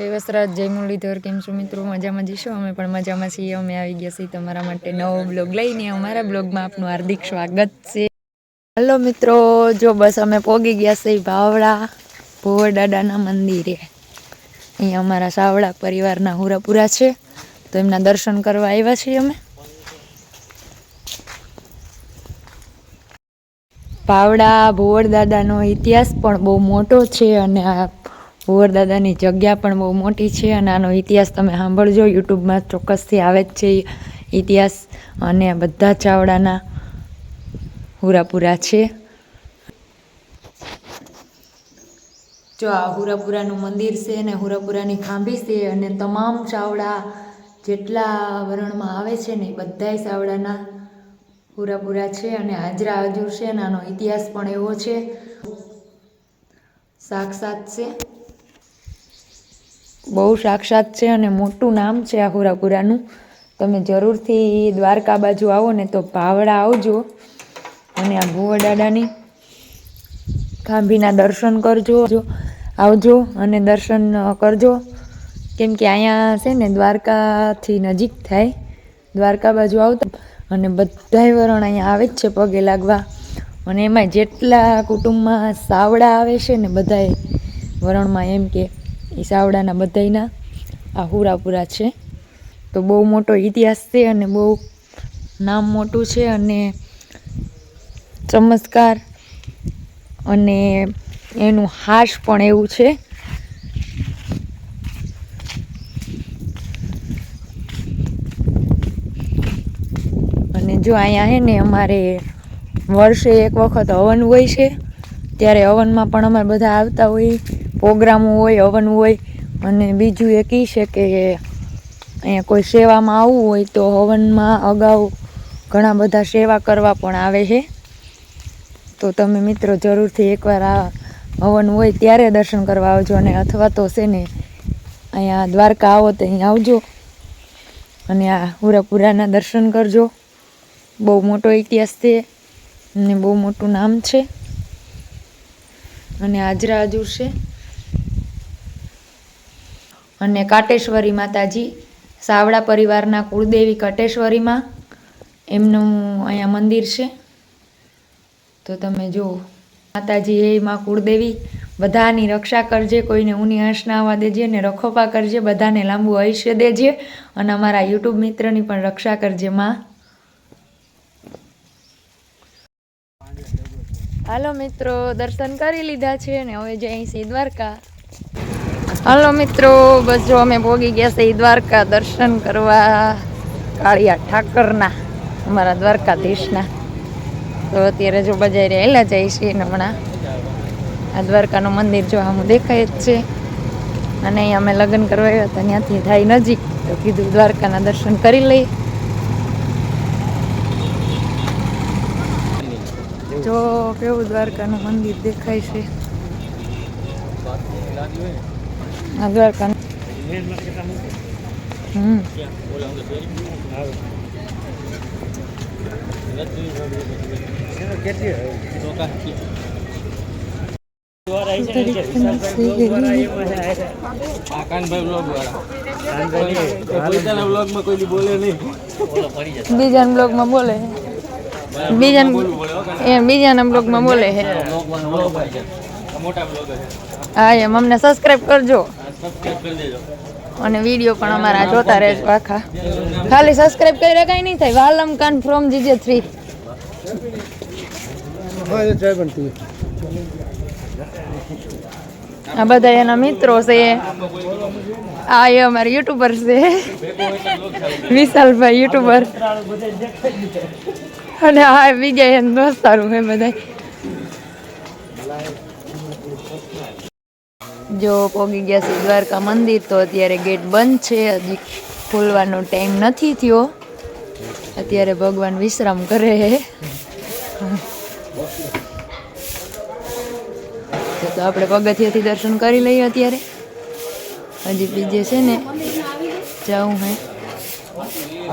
જય વસરાજ જય મુરલીધર, કેમ છો મિત્રો? મજામાં જઈશું અમે પણ મજામાં છીએ. અમે આવી ગયા છીએ તમારા માટે નવો બ્લોગ લઈને. અમારા બ્લોગમાં આપનું હાર્દિક સ્વાગત છે. હલો મિત્રો, જો બસ અમે પોગી ગયા છીએ ભાવડા ભોર દાદાના મંદિરે. અહીંયા અમારા સાવડા પરિવારના હુરાપુરા છે. તો એમના દર્શન કરવા આવ્યા છીએ અમે. ભાવડા ભુવર દાદાનો ઇતિહાસ પણ બહુ મોટો છે અને આ ભુવર દાદાની જગ્યા પણ બહુ મોટી છે અને આનો ઇતિહાસ તમે સાંભળજો. યુટ્યુબમાં ચોક્કસથી આવે જ છે ઇતિહાસ અને બધા ચાવડાના હુરાપુરા છે. જો આ હુરાપુરાનું મંદિર છે અને હુરાપુરાની ખાંભી છે અને તમામ ચાવડા જેટલા વરણમાં આવે છે ને બધાય ચાવડાના પૂરાપૂરા છે અને હાજરા હજુર છે અને આનો ઇતિહાસ પણ એવો છે. સાક્ષાત છે. બહુ સાક્ષાત છે અને મોટું નામ છે આ હુરાપુરાનું. તમે જરૂરથી દ્વારકા બાજુ આવો ને તો ભાવડા આવજો અને આ ભુવડાડાની ખાંભીના દર્શન કરજો જો આવજો અને દર્શન કરજો. કેમ કે અહીંયા છે ને દ્વારકાથી નજીક થાય, દ્વારકા બાજુ આવતા અને બધાય વરણ અહીંયા આવે જ છે પગે લાગવા. અને એમાં જેટલા કુટુંબમાં સાવડા આવે છે ને બધાય વરણમાં એમ કે એ સાવડાના બધાયના આ હુરાપુરા છે. તો બહુ મોટો ઇતિહાસ છે અને બહુ નામ મોટું છે અને ચમત્કાર અને એનું હાશ પણ એવું છે. અને જો અહીંયા હે ને અમારે વર્ષે એક વખત હવન હોય છે, ત્યારે હવનમાં પણ અમારે બધા આવતા હોય. પ્રોગ્રામો હોય, હવન હોય, અને બીજું એક એ છે કે અહીંયા કોઈ સેવામાં આવવું હોય તો હવનમાં અગાઉ ઘણા બધા સેવા કરવા પણ આવે છે. તો તમે મિત્રો જરૂરથી એકવાર આ હવન હોય ત્યારે દર્શન કરવા આવજો અને અથવા તો છે ને અહીંયા દ્વારકા આવો તો અહીં આવજો અને આ હુરાપુરાના દર્શન કરજો. બહુ મોટો ઇતિહાસ છે અને બહુ મોટું નામ છે. અને હાજરા હજુર છે અને કાટેશ્વરી માતાજી સાવડા પરિવારના કુળદેવી કાટેશ્વરીમાં એમનું અહીંયા મંદિર છે. તો તમે જુઓ, માતાજી એ માં કુળદેવી, બધાની રક્ષા કરજે, કોઈને ઊની આંચ ના આવવા દેજે ને રખોપા કરજે, બધાને લાંબુ આયુષ્ય દેજે અને અમારા યુટ્યુબ મિત્રની પણ રક્ષા કરજે માં. હાલો મિત્રો, દર્શન કરી લીધા છે ને હવે જઈ સી દ્વારકા. હાલો મિત્રો, બસ જો અમે ભોગી ગયા છે દ્વારકા દર્શન કરવા કાળિયા ઠાકરના, અમારા દ્વારકાધીશના તો અત્યારે જો બજારે એલા જાય છે ને હમણાં. આ દ્વારકાનું મંદિર જો આમ દેખાય જ છે. અને અહીંયા અમે લગ્ન કરવા આવ્યા હતા, ત્યાંથી થાય નજીક. તો કીધું દ્વારકાના દર્શન કરી લઈએ. જો કેવું દ્વારકાનું મંદિર દેખાય છે. આ દ્વારકા હમ બીજા બ્લોગ દી બોલે બીજા બોલે બીજાના એ બીજાના બ્લોગમાં બોલે છે. મોટા હા એમ અમને સબસ્ક્રાઇબ કરજો. અને વીડિયો પણ અમારા જોતા રહેજો આખા. ખાલી સબસ્ક્રાઇબ કરી કાંઈ નહીં થાય. વાલમ કાન ફ્રોમ જીજે થ્રી આ બધા એના મિત્રો છે. આ એ અમારા યુટ્યુબર છે. વિશાલભાઈ યુટ્યુબર અને આ બીજા એના દોસ્તારું છે બધા જો પોગી ગયા છે દ્વારકા મંદિર, તો અત્યારે ગેટ બંધ છે. હજી ખોલવાનો ટાઈમ નથી થયો. અત્યારે ભગવાન વિશ્રામ કરે. છે તો આપણે પગથિયાથી દર્શન કરી લઈએ અત્યારે. હજી બીજે છે ને, જાઉં હે.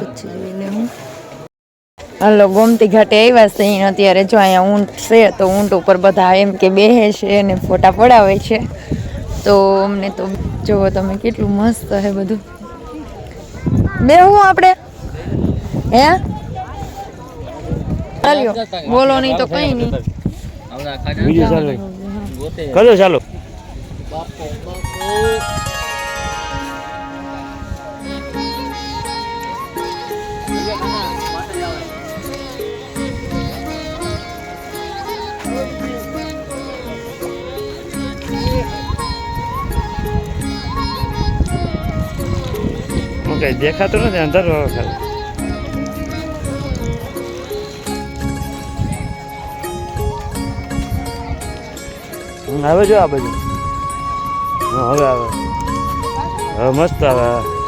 પછી જોઈ લેવું હાલો, ગોમતી ઘાટે આવ્યા છે અત્યારે જો અહીંયા ઊંટ છે, તો ઊંટ ઉપર બધા એમ કે બેહે છે અને ફોટા પડાવે છે. તો અમને તો જુઓ તમે કેટલું મસ્ત છે બધું. બે હું આપણે? હે? ચાલ્યો. બોલો નહીં તો કઈ નહીં. બીજું ચાલો. કરો ચાલો કઈ દેખાતું નથી અંદર ખાલી આવે જો આ બાજુ. હવે આવે. હવે મસ્ત આવે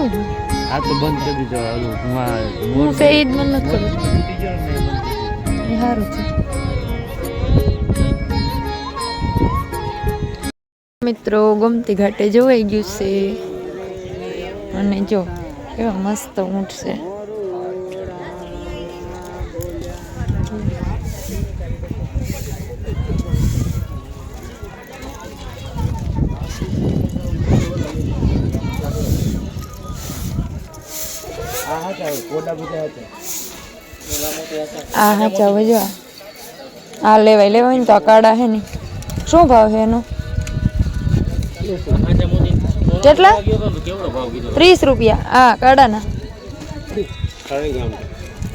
શું આ તો બંધ કરી દીધો હું છે મને નથી ખબર તૂટી ગયો ને એ બંધ કરી દીધો. એ સારું છે. મિત્રો ગમતી ઘાટે જોવાઈ ગયું છે. અને જો કેવા મસ્ત ઊંટ છે. આ હા ચાવ જો આ. લેવાય લેવાય ને તો આ કાળા હે ને. શું ભાવ છે એનો? કેટલા? ત્રીસ રૂપિયા. હા, કાળાના.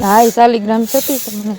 હા, એ શાલિગ્રામ છતી છે મને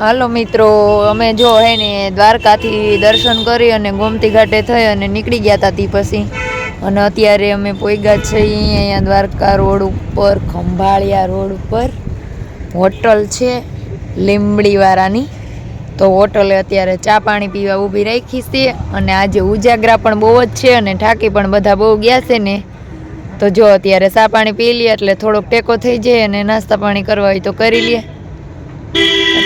હાલો મિત્રો, અમે જો હે ને દ્વારકાથી દર્શન કરી અને ગોમતી ઘાટે થઈ અને નીકળી ગયા હતા તી પછી. અને અત્યારે અમે પોઈગા છીએ અહીંયા દ્વારકા રોડ ઉપર, ખંભાળિયા રોડ ઉપર. હોટલ છે લીંબડીવાળાની. તો હોટલે અત્યારે ચા પાણી પીવા ઊભી રાખી છે અને આજે ઉજાગરા પણ બહુ જ છે અને ઠાકી પણ બધા બહુ ગયા છે ને. તો જો અત્યારે ચા પાણી પી લઈએ એટલે થોડોક ટેકો થઈ જાય અને નાસ્તા પાણી કરવા હોય તો કરી લઈએ.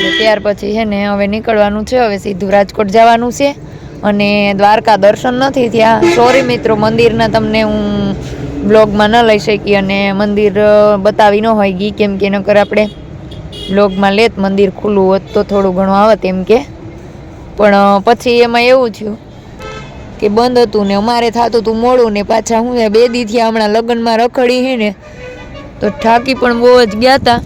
એટલે ત્યાર પછી છે ને હવે નીકળવાનું છે, હવે સીધું રાજકોટ જવાનું છે. અને દ્વારકા દર્શન નથી થયા. સોરી મિત્રો, મંદિરના તમને હું બ્લોગમાં ન લઈ શકી અને મંદિર બતાવી ન હોય ગઈ કેમ કે નકર આપણે બ્લોગમાં લેત મંદિર ખુલ્લું હોત તો થોડું ઘણું આવત એમ કે. પણ પછી એમાં એવું થયું કે બંધ હતું ને અમારે થતું હતું મોડું ને પાછા હું બે દી થયા હમણાં લગ્નમાં રખડી હે ને, તો થાકી પણ બહુ જ ગયા હતા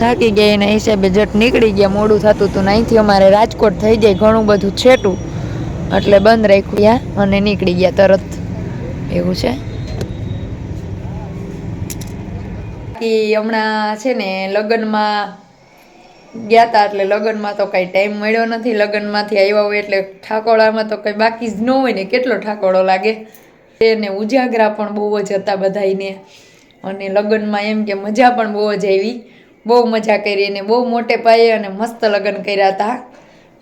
થાકી ગયા, એના હિસાબે જટ નીકળી ગયા. મોડું થતું હતું અહીંથી અમારે રાજકોટ થઈ જાય ઘણું બધું છેટું. એટલે બંધ રાખ્યું યા અને નીકળી ગયા તરત. એવું છે? હમણાં છે ને, લગ્નમાં ગયા હતા એટલે લગ્નમાં તો કાંઈ ટાઈમ મળ્યો નથી. લગ્નમાંથી આવ્યા હોય એટલે ઠાકોળામાં તો કંઈ બાકી જ ન હોય ને, કેટલો ઠાકોળો લાગે? એને ઉજાગરા પણ બહુ જ હતા બધાને અને લગ્નમાં એમ કે મજા પણ બહુ જ આવી. બહુ મજા કરી અને બહુ મોટે પાયે અને મસ્ત લગ્ન કર્યા હતા.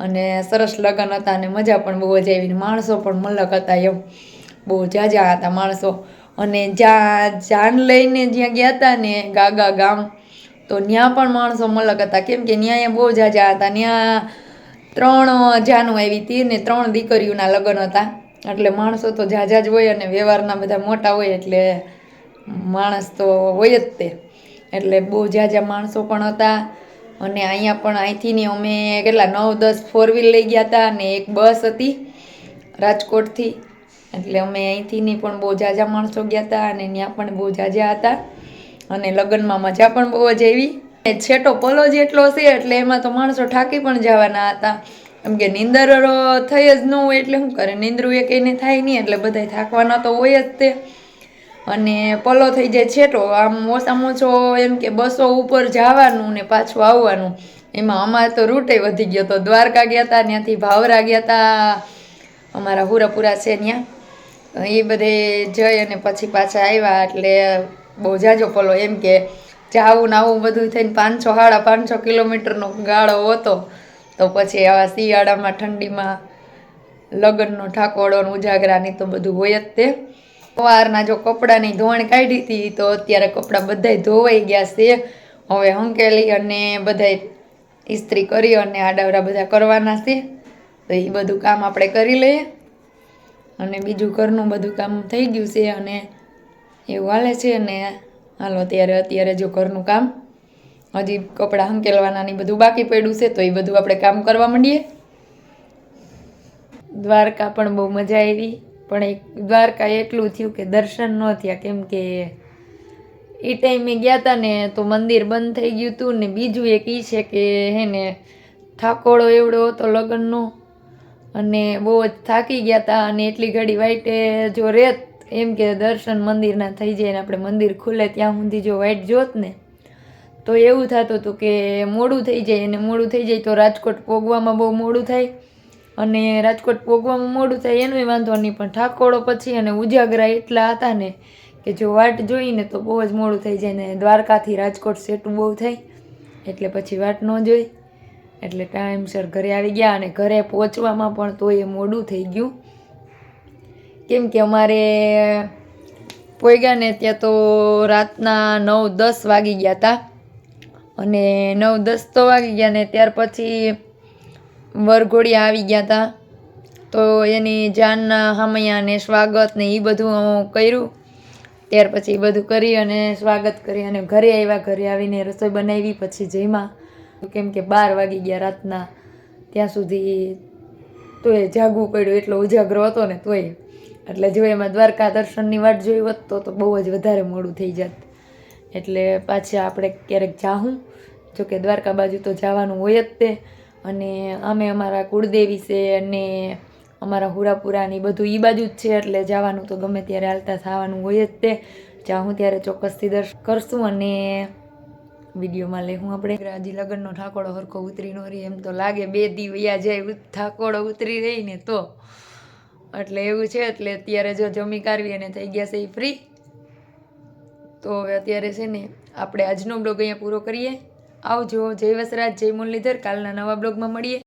અને સરસ લગ્ન હતા અને મજા પણ બહુ જ આવી. માણસો પણ મલક હતા એમ. બહુ જાજા હતા માણસો. અને જ્યાં જાન લઈને જ્યાં ગયા હતા ને ગાગા ગામ, તો ત્યાં પણ માણસો મલક હતા. કેમ કે ત્યાં બહુ જાજા હતા. ત્યાં ત્રણ જાનું આવી હતી ને ત્રણ દીકરીઓના લગ્ન હતા. એટલે માણસો તો જાજા જ હોય અને વ્યવહારના બધા મોટા હોય એટલે માણસ તો હોય જ તે. એટલે બહુ જાજા માણસો પણ હતા. અને અહીંયા પણ અહીંથી ને અમે કેટલા, નવ, દસ ફોર વ્હીલ લઈ ગયા હતા અને એક બસ હતી રાજકોટથી. એટલે અમે અહીંથી ને પણ બહુ જાજા માણસો ગયા હતા અને ત્યાં પણ બહુ જાજા હતા. અને લગ્નમાં મજા પણ બહુ જ આવી. છેટો પલો જેટલો છે એટલે એમાં તો માણસો થાકી પણ જવાના હતા. એમ કે નીંદર થઈ જ ન હોય એટલે શું કરે? નીંદરું એ કંઈને થાય નહીં એટલે બધાય થાકવાના તો હોય જ તે. અને પલો થઈ જાય છેટો. આમ ઓછામાં ઓછો એમ કે બસો ઉપર જવાનું ને પાછું આવવાનું. એમાં અમારે તો રૂટે વધી ગયો તો દ્વારકા ગયા હતા ત્યાંથી ભાવરા ગયા હતા અમારા હુરાપુરા છે ત્યાં. એ બધે જઈ અને પછી પાછા આવ્યા એટલે બહુ જાજો પલો એમ કે જાવું ને આવું બધું થઈને પાંચસો સાડા પાંચસો કિલોમીટરનો ગાળો હતો. તો પછી આવા શિયાળામાં ઠંડીમાં લગ્નનો ઠાકોડો ઉજાગરાની તો બધું હોય જ તે. સવારના જો કપડાની ધોણ કાઢી હતી તો અત્યારે કપડાં બધાય ધોવાઈ ગયા છે. હવે હંકેલી અને બધાય ઇસ્ત્રી કરી અને આડાવડા બધા કરવાના છે. તો એ બધું કામ આપણે કરી લઈએ. અને બીજું ઘરનું બધું કામ થઈ ગયું છે અને એવું હાલે છે અને હાલો અત્યારે અત્યારે જો ઘરનું કામ, હજી કપડાં હંકેલવાના બધું બાકી પડ્યું છે તો એ બધું આપણે કામ કરવા માંડીએ. દ્વારકા પણ બહુ મજા આવી. પણ એક દ્વારકા એટલું થયું કે દર્શન ન થયા. કેમ કે એ ટાઈમે ગયા હતા ને તો મંદિર બંધ થઈ ગયું હતું ને બીજું એક એ છે કે હે ને થાકોડો એવડો હતો લગ્નનો અને બહુ જ થાકી ગયા હતા અને એટલી ઘડી વાઈટે જો રેત એમ કે દર્શન મંદિરના થઈ જાય ને આપણે મંદિર ખુલે ત્યાં સુધી જો વાઈટ જોત ને તો એવું થતું હતું કે મોડું થઈ જાય અને મોડું થઈ જાય તો રાજકોટ પોગવામાં બહુ મોડું થાય. અને રાજકોટ પોગવામાં મોડું થાય એનોય વાંધો નહીં, પણ ઠાકોડો પછી અને ઉજાગરા એટલા હતા ને કે જો વાટ જોઈને તો બહુ જ મોડું થઈ જાય ને દ્વારકાથી રાજકોટ સેટું બહુ થાય, એટલે પછી વાટ ન જોઈ. એટલે ટાઈમસર ઘરે આવી ગયા અને ઘરે પહોંચવામાં પણ તોય મોડું થઈ ગયું. કેમ કે અમારે પોઈગા ને ત્યાં તો રાતના નવ દસ વાગી ગયા હતા. અને નવ દસ તો વાગી ગયા ને ત્યાર પછી વરઘોડિયા આવી ગયા હતા તો એની જાનના હમૈયાને સ્વાગત ને એ બધું કર્યું. ત્યાર પછી એ બધું કરી અને સ્વાગત કરી અને ઘરે આવ્યા ઘરે આવીને રસોઈ બનાવી પછી જઈમાં કેમ કે બાર વાગી ગયા રાતના. ત્યાં સુધી તોય જાગવું પડ્યું, એટલો ઉજાગરો હતો ને તોય. એટલે જો એમાં દ્વારકા દર્શનની વાટ જોઈ હોત તો તો બહુ જ વધારે મોડું થઈ જાત. એટલે પાછા આપણે ક્યારેક જાહું. જોકે દ્વારકા બાજુ તો જવાનું હોય જ તે. અને અમે અમારા કુળદેવી છે અને અમારા હુરાપુરાની બધું એ બાજુ જ છે, એટલે જવાનું તો ગમે ત્યારે હાલતા થવાનું હોય જ તે. જાઉં ત્યારે ચોક્કસથી દર્શન કરશું અને વિડીયોમાં લેવું આપણે. હજી લગ્નનો ઠાકોડો હરખો ઉતરી ન રહી, એમ તો લાગે બે દી વયા જાય ઠાકોડો ઉતરી રહી ને તો. એટલે એવું છે, એટલે અત્યારે જો જમી કાઢવી અને થઈ ગયા છે એ ફ્રી તો હવે અત્યારે છે ને, આપણે આજનો બ્લોગ અહીંયા પૂરો કરીએ. આવજો. જય વસરાજ જય મુરલીધર. કાલના નવા બ્લોગમાં મળીએ.